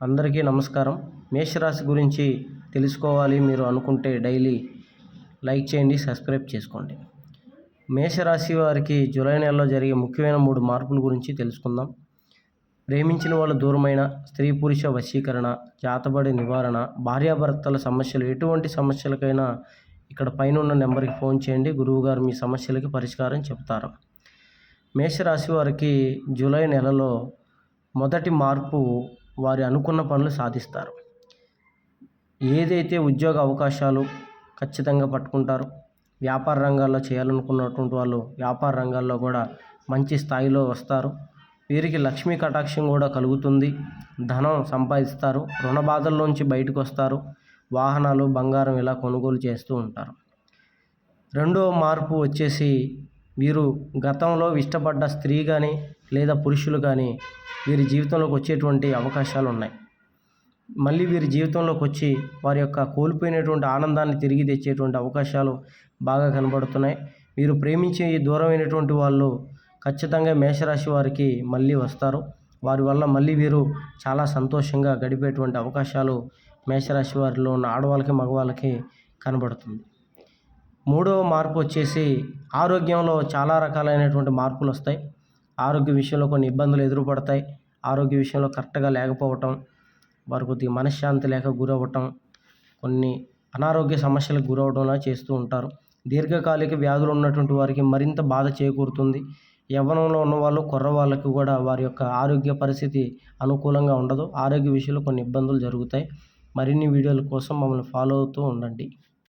అందరికీ నమస్కారం. మేషరాశి గురించి తెలుసుకోవాలి మీరు అనుకుంటే డైలీ లైక్ చేయండి సబ్స్క్రైబ్ చేసుకోండి. మేషరాశి వారికి జూలై నెలలో జరిగే ముఖ్యమైన మూడు మార్పుల గురించి తెలుసుకుందాం. ప్రేమించిన వాళ్ళు దూరమైన స్త్రీ పురుష వశీకరణ జాతబడి నివారణ భార్యాభర్తల సమస్యలు ఎటువంటి సమస్యలకైనా ఇక్కడ పైన ఉన్న నెంబర్కి ఫోన్ చేయండి. గురువుగారు మీ సమస్యలకి పరిష్కారం చెప్తారు. మేషరాశి వారికి జూలై నెలలో మొదటి మార్పు వారి అనుకున్న పనులు సాధిస్తారు. ఏదైతే ఉద్యోగ అవకాశాలు ఖచ్చితంగా పట్టుకుంటారు వ్యాపార రంగాల్లో చేయాలనుకున్నటువంటి వాళ్ళు వ్యాపార రంగాల్లో కూడా మంచి స్థాయిలో వస్తారు. వీరికి లక్ష్మీ కటాక్షం కూడా కలుగుతుంది. ధనం సంపాదిస్తారు. రుణ బాధల్లోంచి బయటకు వస్తారు. వాహనాలు బంగారం ఇలా కొనుగోలు చేస్తూ ఉంటారు. రెండో మార్పు వచ్చేసి వీరు గతంలో ఇష్టపడ్డ స్త్రీ కానీ లేదా పురుషులు కానీ వీరి జీవితంలోకి వచ్చేటువంటి అవకాశాలు ఉన్నాయి. మళ్ళీ వీరి జీవితంలోకి వచ్చి వారి యొక్క కోల్పోయినటువంటి ఆనందాన్ని తిరిగి తెచ్చేటువంటి అవకాశాలు బాగా కనబడుతున్నాయి. వీరు ప్రేమించి దూరమైనటువంటి వాళ్ళు ఖచ్చితంగా మేషరాశి వారికి మళ్ళీ వస్తారు. వారి వల్ల మళ్ళీ వీరు చాలా సంతోషంగా గడిపేటువంటి అవకాశాలు మేషరాశి వారిలో ఉన్న ఆడవాళ్ళకి మగవాళ్ళకి కనబడుతుంది. మూడవ మార్పు వచ్చేసి ఆరోగ్యంలో చాలా రకాలైనటువంటి మార్పులు వస్తాయి. ఆరోగ్య విషయంలో కొన్ని ఇబ్బందులు ఎదురుపడతాయి. ఆరోగ్య విషయంలో కరెక్ట్గా లేకపోవటం వారు కొద్దిగా మనశ్శాంతి లేక గురవ్వటం కొన్ని అనారోగ్య సమస్యలకు గురవడంలా చేస్తూ ఉంటారు. దీర్ఘకాలిక వ్యాధులు ఉన్నటువంటి వారికి మరింత బాధ చేకూరుతుంది. యవ్వనంలో ఉన్న వాళ్ళు కుర్రవాళ్ళకు కూడా వారి యొక్క ఆరోగ్య పరిస్థితి అనుకూలంగా ఉండదు. ఆరోగ్య విషయంలో కొన్ని ఇబ్బందులు జరుగుతాయి. మరిన్ని వీడియోల కోసం మమ్మల్ని ఫాలో అవుతూ ఉండండి.